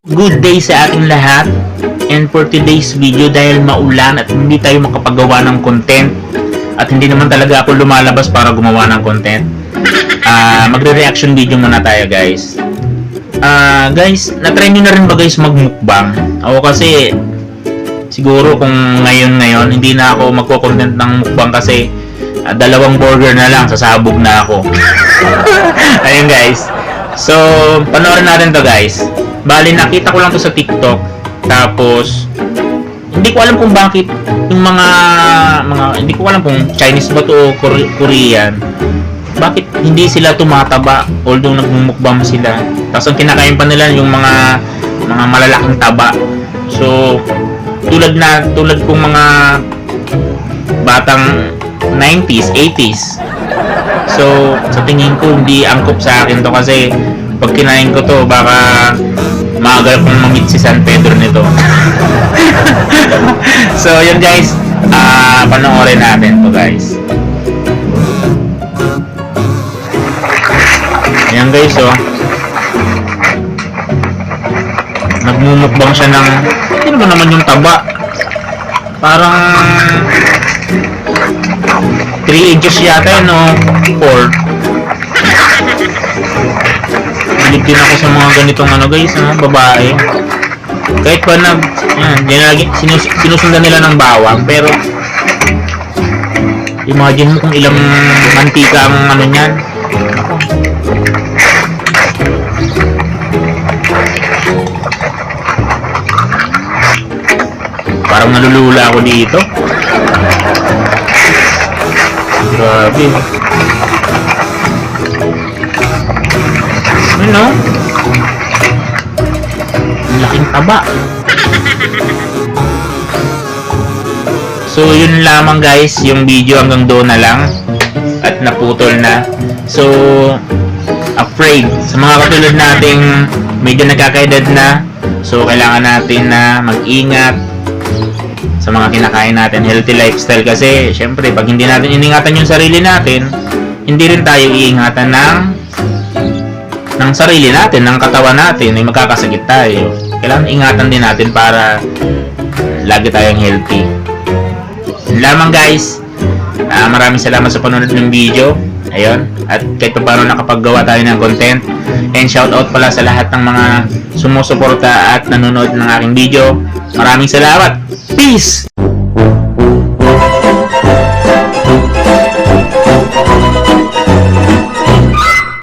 Good day sa ating lahat. And for today's video, dahil maulan at hindi tayo makapagawa ng content, at hindi naman talaga ako lumalabas para gumawa ng content, ah magre-reaction video muna tayo guys. Ah guys, na-try nyo na rin ba guys magmukbang? Ako kasi, siguro kung ngayon-ngayon, hindi na ako magko-content ng mukbang kasi ah, dalawang burger na lang, sasabog na ako. Ayun guys. So, panoorin natin to guys. Bali, nakita ko lang to sa TikTok. Tapos, hindi ko alam kung bakit yung mga, mga hindi ko alam kung Chinese ba to o Kore- Korean. Bakit hindi sila tumataba although nagmumukbang sila. Tapos ang kinakain pa nila yung mga mga malalaking taba. So, tulad na tulad kong mga batang 90s, 80s. So, sa tingin ko, hindi angkop sa akin to kasi pag kinain ko to, baka maagal kong mamit si San Pedro nito. so, yun guys. Ah, panoorin natin to guys. Ayan guys, oh. Nagmumukbang siya ng... Ano ba naman yung taba? Parang... 3 inches yata no? 4. Bilib din ako sa mga ganitong ano guys, ha? babae. Kahit pa nag, yan, dinalagi, sinus, sinusundan nila ng bawang, pero imagine mo kung ilang mantika ang ano niyan. Parang nalulula ako dito. Grabe. Ang laking taba. So, yun lamang guys, yung video hanggang doon na lang. At naputol na. So, afraid. Sa mga katulad nating medyo nagkakaedad na. So, kailangan natin na mag-ingat sa mga kinakain natin, healthy lifestyle kasi syempre pag hindi natin iningatan yung sarili natin, hindi rin tayo iingatan ng ng sarili natin, ng katawan natin, ay magkakasakit tayo. Kailangan ingatan din natin para lagi tayong healthy. Yun lamang guys. Ah, maraming salamat sa panonood ng video. Ayun. At kahit pa paano nakapaggawa tayo ng content. And shout out pala sa lahat ng mga sumusuporta at nanonood ng aking video. Maraming salamat. Peace!